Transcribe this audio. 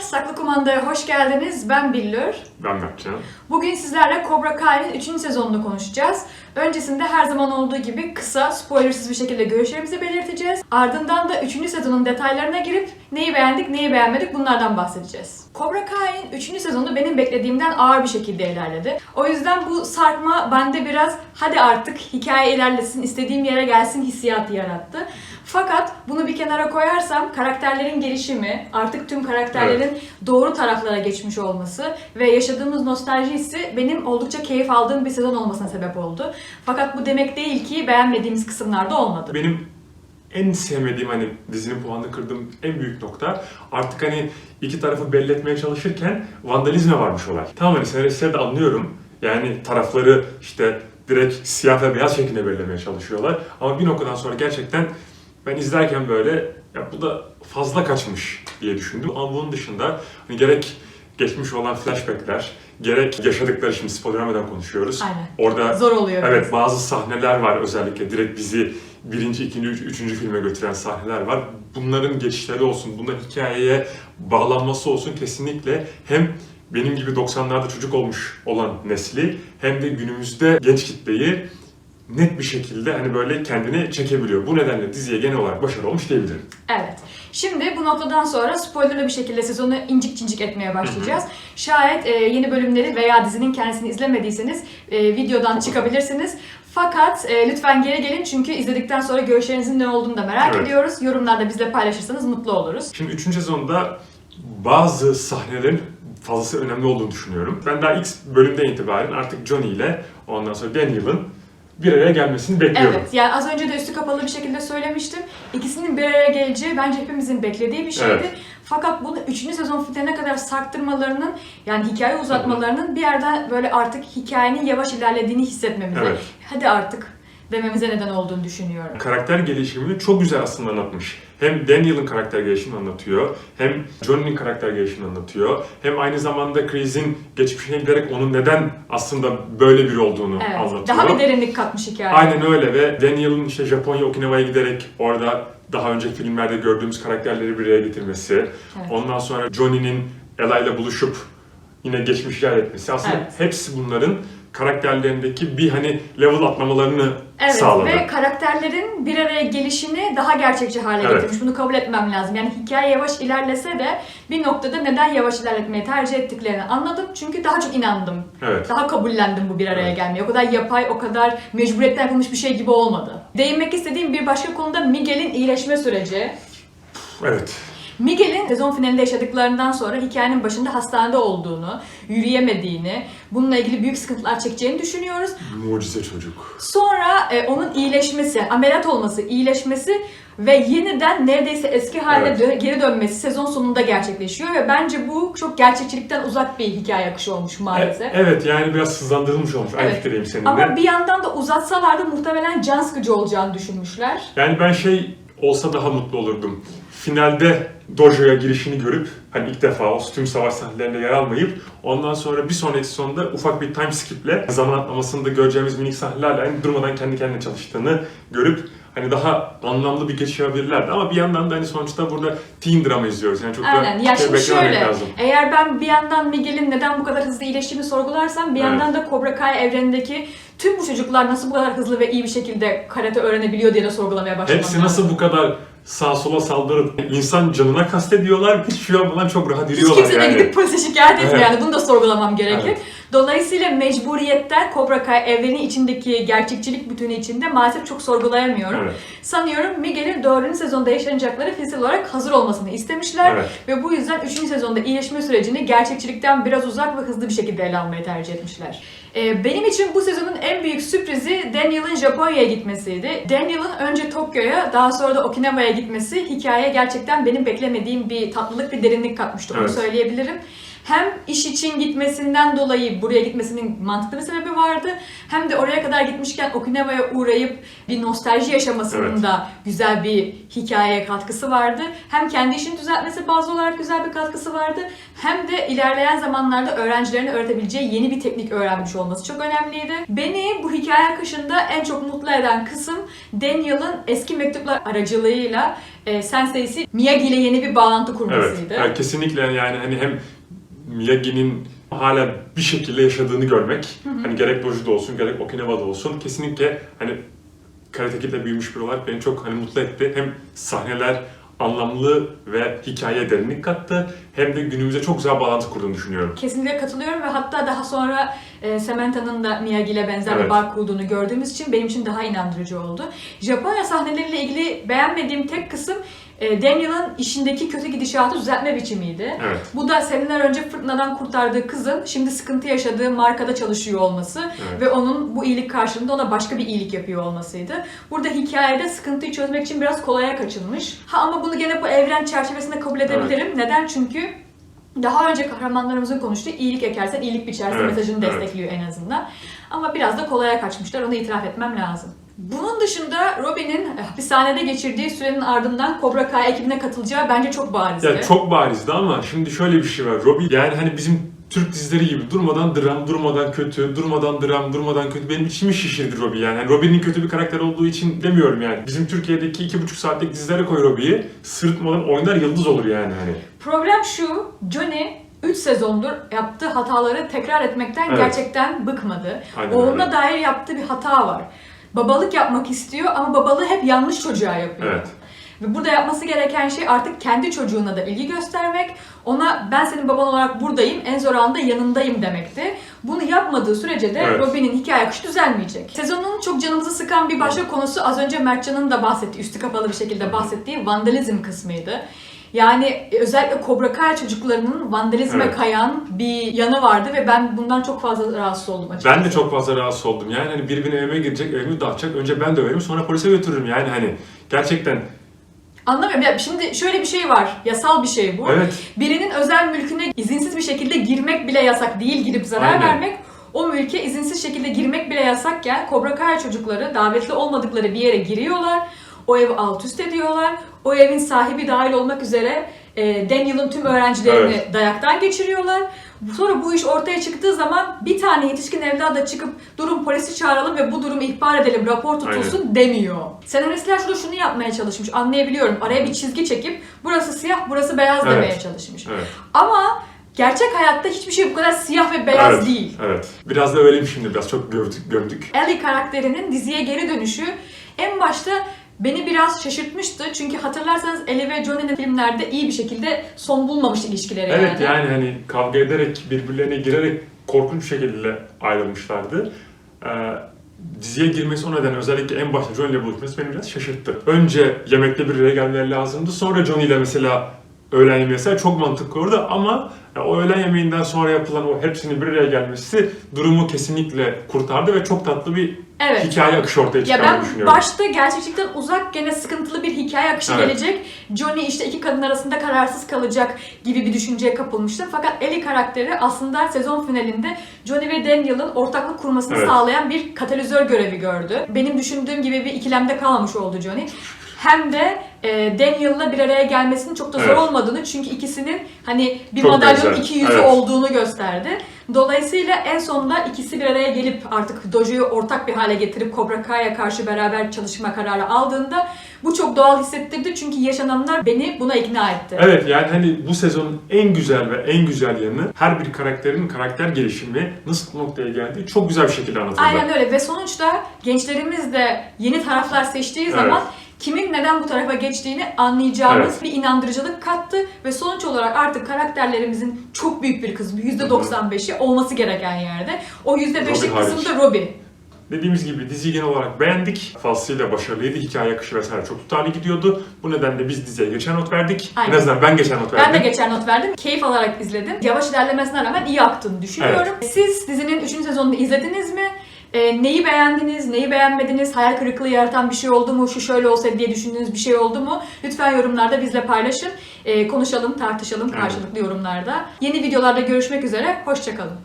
Saklı Kumanda'ya hoş geldiniz. Ben Billur. Ben Mertcan. Bugün sizlerle Cobra Kai'nin 3. sezonunu konuşacağız. Öncesinde her zaman olduğu gibi kısa, spoilersız bir şekilde görüşlerimizi belirteceğiz. Ardından da 3. sezonun detaylarına girip neyi beğendik, neyi beğenmedik bunlardan bahsedeceğiz. Cobra Kai'nin 3. sezonu benim beklediğimden ağır bir şekilde ilerledi. O yüzden bu sarkma bende biraz hadi artık hikaye ilerlesin, istediğim yere gelsin hissiyatı yarattı. Fakat bunu bir kenara koyarsam karakterlerin gelişimi, artık tüm karakterlerin doğru taraflara geçmiş olması ve yaşadığımız nostalji hissi benim oldukça keyif aldığım bir sezon olmasına sebep oldu. Fakat bu demek değil ki beğenmediğimiz kısımlarda olmadı. Benim en sevmediğim hani dizinin puanını kırdığım en büyük nokta artık hani iki tarafı belli etmeye çalışırken vandalizme varmış olay. Tamam hani senaristleri de anlıyorum. Yani tarafları işte direkt siyah ve beyaz şeklinde belirlemeye çalışıyorlar. Ama bir noktadan sonra gerçekten ben izlerken böyle ya bu da fazla kaçmış diye düşündüm. Ama bunun dışında hani gerek geçmiş olan flashbackler, gerek yaşadıkları şimdi spoiler vermeden konuşuyoruz. Aynen. Orada Zor oluyor biraz. Evet bazı sahneler var özellikle direkt bizi birinci, ikinci, üç, üçüncü filme götüren sahneler var. Bunların geçişleri olsun, bunların hikayeye bağlanması olsun kesinlikle hem benim gibi 90'larda çocuk olmuş olan nesli hem de günümüzde genç kitleyi net bir şekilde hani böyle kendini çekebiliyor. Bu nedenle diziye genel olarak başarılı olmuş diyebilirim. Evet. Şimdi bu noktadan sonra spoilerlı bir şekilde sezonu incik cincik etmeye başlayacağız. Şayet e, yeni bölümleri veya dizinin kendisini izlemediyseniz e, videodan çıkabilirsiniz. Fakat e, lütfen geri gelin çünkü izledikten sonra görüşlerinizin ne olduğunu da merak Evet. ediyoruz. Yorumlarda bizle paylaşırsanız mutlu oluruz. Şimdi 3. sezonda bazı sahnelerin fazlası önemli olduğunu düşünüyorum. Ben daha ilk bölümden itibaren artık Johnny ile ondan sonra Daniel'ın bir araya gelmesini bekliyorum. Evet, yani az önce de üstü kapalı bir şekilde söylemiştim. İkisinin bir araya geleceği bence hepimizin beklediği bir şeydi. Evet. Fakat bunu 3. sezon finaline kadar sarktırmalarının, yani hikaye uzatmalarının bir yerden böyle artık hikayenin yavaş ilerlediğini hissetmemize, Evet. hadi artık dememize neden olduğunu düşünüyorum. Karakter gelişimini çok güzel aslında anlatmış. Hem Daniel'ın karakter gelişimini anlatıyor, hem Johnny'nin karakter gelişimini anlatıyor, hem aynı zamanda Chris'in geçmişine giderek onun neden aslında böyle biri olduğunu Evet, anlatıyor. daha bir derinlik katmış hikaye. Aynen öyle ve Daniel'ın işte Japonya Okinawa'ya giderek orada daha önceki filmlerde gördüğümüz karakterleri bir araya getirmesi. Evet. Ondan sonra Johnny'nin Ella ile buluşup yine geçmiş icat etmesi. Aslında Evet. hepsi bunların karakterlerindeki bir hani level atlamalarını Evet sağladı. ve karakterlerin bir araya gelişini daha gerçekçi hale Evet. getirmiş. Bunu kabul etmem lazım. Yani hikaye yavaş ilerlese de bir noktada neden yavaş ilerletmeyi tercih ettiklerini anladım. Çünkü daha çok inandım. Evet. Daha kabullendim bu bir araya Evet. gelmeyi. O kadar yapay, o kadar mecburiyetten yapılmış bir şey gibi olmadı. Değinmek istediğim bir başka konuda Miguel'in iyileşme süreci. Evet. Miguel'in sezon finalinde yaşadıklarından sonra hikayenin başında hastanede olduğunu, yürüyemediğini, bununla ilgili büyük sıkıntılar çekeceğini düşünüyoruz. Mucize çocuk. Sonra e, onun iyileşmesi, ameliyat olması, iyileşmesi ve yeniden neredeyse eski haline Evet. dö- geri dönmesi sezon sonunda gerçekleşiyor ve bence bu çok gerçekçilikten uzak bir hikaye akışı olmuş maalesef. E- evet yani biraz hızlandırılmış olmuş. Aynı Evet. fikirdeyim seninle. Ama bir yandan da uzatsalardı muhtemelen can sıkıcı olacağını düşünmüşler. Yani ben şey olsa daha mutlu olurdum. Finalde dojo'ya girişini görüp hani ilk defa o tüm savaş sahnelerinde yer almayıp ondan sonra bir sonraki sonunda ufak bir time skip'le zaman atlamasında göreceğimiz minik sahnelerle hani durmadan kendi kendine çalıştığını görüp hani daha anlamlı bir geçiş yapabilirlerdi. Ama bir yandan da hani sonuçta burada teen drama izliyoruz. Yani çok Aynen. da Ya şey şimdi şöyle, lazım. eğer ben bir yandan Miguel'in neden bu kadar hızlı iyileştiğini sorgularsam bir Evet. yandan da Cobra Kai evrenindeki tüm bu çocuklar nasıl bu kadar hızlı ve iyi bir şekilde karate öğrenebiliyor diye de sorgulamaya başlamam Hepsi nasıl bu kadar sağa sola saldırıp insan canına kastediyorlar. Hiç şey yapmadan çok rahat Hiç yürüyorlar kimse de yani. gidip polise şikayet etmiyor Evet. yani bunu da sorgulamam gerekir. Evet. Dolayısıyla mecburiyetten Cobra Kai evreni içindeki gerçekçilik bütünü içinde maalesef çok sorgulayamıyorum. Evet. Sanıyorum Miguel'in 4. sezonda yaşanacakları fiziksel olarak hazır olmasını istemişler. Evet. Ve bu yüzden 3. sezonda iyileşme sürecini gerçekçilikten biraz uzak ve hızlı bir şekilde ele almayı tercih etmişler. Ee, benim için bu sezonun en büyük sürprizi Daniel'ın Japonya'ya gitmesiydi. Daniel'ın önce Tokyo'ya daha sonra da Okinawa'ya gitmesi hikayeye gerçekten benim beklemediğim bir tatlılık, bir derinlik katmıştı onu Evet. söyleyebilirim. Hem iş için gitmesinden dolayı buraya gitmesinin mantıklı bir sebebi vardı. Hem de oraya kadar gitmişken Okinawa'ya uğrayıp bir nostalji yaşamasının Evet. da güzel bir hikayeye katkısı vardı. Hem kendi işini düzeltmesi bazı olarak güzel bir katkısı vardı. Hem de ilerleyen zamanlarda öğrencilerine öğretebileceği yeni bir teknik öğrenmiş olması çok önemliydi. Beni bu hikaye akışında en çok mutlu eden kısım Daniel'ın eski mektuplar aracılığıyla e, Sensei'si Miyagi ile yeni bir bağlantı Evet. kurmasıydı. Yani kesinlikle yani hani hem Miyagi'nin hala bir şekilde yaşadığını görmek, hani gerek Doji'de olsun gerek Okinawa'da olsun kesinlikle hani Karate Kid'de büyümüş biri olarak beni çok hani mutlu etti. Hem sahneler anlamlı ve hikayeye derinlik kattı hem de günümüze çok güzel bağlantı kurduğunu düşünüyorum. Kesinlikle katılıyorum ve hatta daha sonra e, Samantha'nın da Miyagi ile benzer bir Evet. bağ kurduğunu gördüğümüz için benim için daha inandırıcı oldu. Japonya sahneleriyle ilgili beğenmediğim tek kısım e, Daniel'ın işindeki kötü gidişatı düzeltme biçimiydi. Evet. Bu da seneler önce fırtınadan kurtardığı kızın şimdi sıkıntı yaşadığı markada çalışıyor olması Evet. ve onun bu iyilik karşılığında ona başka bir iyilik yapıyor olmasıydı. Burada hikayede sıkıntıyı çözmek için biraz kolaya kaçılmış. Ha ama bunu gene bu evren çerçevesinde kabul edebilirim. Neden? Çünkü daha önce kahramanlarımızın konuştuğu iyilik ekersen iyilik biçersin Evet, mesajını evet. destekliyor en azından. Ama biraz da kolaya kaçmışlar onu itiraf etmem lazım. Bunun dışında Robin'in hapishanede geçirdiği sürenin ardından Cobra Kai ekibine katılacağı bence çok barizdi. Ya çok barizdi ama şimdi şöyle bir şey var. Robbie yani hani bizim Türk dizileri gibi durmadan dram, durmadan kötü, durmadan dram, durmadan kötü. Benim içimi şişirdi Robbie yani. yani Robbie'nin kötü bir karakter olduğu için demiyorum yani. Bizim Türkiye'deki iki buçuk saatlik dizilere koy Robbie'yi. Sırıtmadan oynar yıldız olur yani hani. Problem şu, Johnny 3 sezondur yaptığı hataları tekrar etmekten Evet. gerçekten bıkmadı. Aynen Oğluna öyle. dair yaptığı bir hata var. Babalık yapmak istiyor ama babalığı hep yanlış çocuğa yapıyor. Evet. Ve burada yapması gereken şey artık kendi çocuğuna da ilgi göstermek. Ona ben senin baban olarak buradayım, en zor anda yanındayım demekti. Bunu yapmadığı sürece de Evet. Robin'in hikaye akışı düzelmeyecek. Sezonun çok canımızı sıkan bir başka konusu az önce Mertcan'ın da bahsettiği, üstü kapalı bir şekilde bahsettiği vandalizm kısmıydı. Yani e, özellikle Cobra Kai çocuklarının vandalizme Evet. kayan bir yanı vardı ve ben bundan çok fazla rahatsız oldum açıkçası. Ben de çok fazla rahatsız oldum. Yani hani biri benim evime girecek, evimi dağıtacak. Önce ben döverim sonra polise götürürüm. Yani hani gerçekten Anlamıyorum. Ya şimdi şöyle bir şey var. Yasal bir şey bu. evet Birinin özel mülküne izinsiz bir şekilde girmek bile yasak değil, girip zarar Aynen. vermek. O mülke izinsiz şekilde girmek bile yasakken Cobra Kai çocukları davetli olmadıkları bir yere giriyorlar. O evi alt üst ediyorlar. O evin sahibi dahil olmak üzere e, Daniel'ın tüm öğrencilerini dayaktan geçiriyorlar. Sonra bu iş ortaya çıktığı zaman bir tane yetişkin evlat da çıkıp durum polisi çağıralım ve bu durumu ihbar edelim, rapor tutulsun demiyor. Senaristler şurada şunu yapmaya çalışmış, anlayabiliyorum. Araya bir çizgi çekip burası siyah, burası beyaz Evet. demeye çalışmış. evet. Ama gerçek hayatta hiçbir şey bu kadar siyah ve beyaz evet, değil. Evet. Biraz da öyleyim şimdi biraz çok gördük. gördük. Ellie karakterinin diziye geri dönüşü en başta beni biraz şaşırtmıştı. Çünkü hatırlarsanız Ellie ve Johnny'nin filmlerde iyi bir şekilde son bulmamış ilişkileri Evet yani. yani hani kavga ederek birbirlerine girerek korkunç bir şekilde ayrılmışlardı. Ee, diziye girmesi o neden özellikle en başta Johnny ile buluşması beni biraz şaşırttı. Önce yemekte bir araya gelmeleri lazımdı. Sonra Johnny ile mesela öğlen yemeği mesela çok mantıklı orada ama e, o öğlen yemeğinden sonra yapılan o hepsinin bir araya gelmesi durumu kesinlikle kurtardı ve çok tatlı bir Evet. hikaye akışı ortaya Ya çıkardığını ben düşünüyorum. başta gerçekten uzak gene sıkıntılı bir hikaye akışı Evet. gelecek. Johnny işte iki kadın arasında kararsız kalacak gibi bir düşünceye kapılmıştım. Fakat Ellie karakteri aslında sezon finalinde Johnny ve Daniel'ın ortaklık kurmasını Evet. sağlayan bir katalizör görevi gördü. Benim düşündüğüm gibi bir ikilemde kalmamış oldu Johnny. Hem de e, Daniel'la bir araya gelmesinin çok da zor Evet. olmadığını çünkü ikisinin hani bir Çok madalyonun benzer. iki yüzü Evet. olduğunu gösterdi. Dolayısıyla en sonunda ikisi bir araya gelip artık Dojo'yu ortak bir hale getirip Cobra Kai'ye karşı beraber çalışma kararı aldığında bu çok doğal hissettirdi çünkü yaşananlar beni buna ikna etti. Evet yani hani bu sezonun en güzel ve en güzel yanı her bir karakterin karakter gelişimi nasıl noktaya geldiği çok güzel bir şekilde anlatıldı. Aynen öyle ve sonuçta gençlerimiz de yeni taraflar seçtiği Evet. Kimin neden bu tarafa geçtiğini anlayacağımız Evet. bir inandırıcılık kattı ve sonuç olarak artık karakterlerimizin çok büyük bir kısmı %95'i olması gereken yerde. O %5'lik Robin kısım da Robin. Dediğimiz gibi diziyi genel olarak beğendik. Fazlasıyla başarılıydı. Hikaye akışı vesaire çok tutarlı gidiyordu. Bu nedenle biz diziye geçen not verdik. Aynen. En azından ben geçen not verdim. Ben de geçen not verdim. Keyif alarak izledim. Yavaş ilerlemesine rağmen iyi aktığını düşünüyorum. Siz dizinin 3. sezonunu izlediniz mi? E, neyi beğendiniz, neyi beğenmediniz, hayal kırıklığı yaratan bir şey oldu mu, şu şöyle olsaydı diye düşündüğünüz bir şey oldu mu? Lütfen yorumlarda bizle paylaşın. E, konuşalım, tartışalım Evet. karşılıklı yorumlarda. Yeni videolarda görüşmek üzere, hoşçakalın.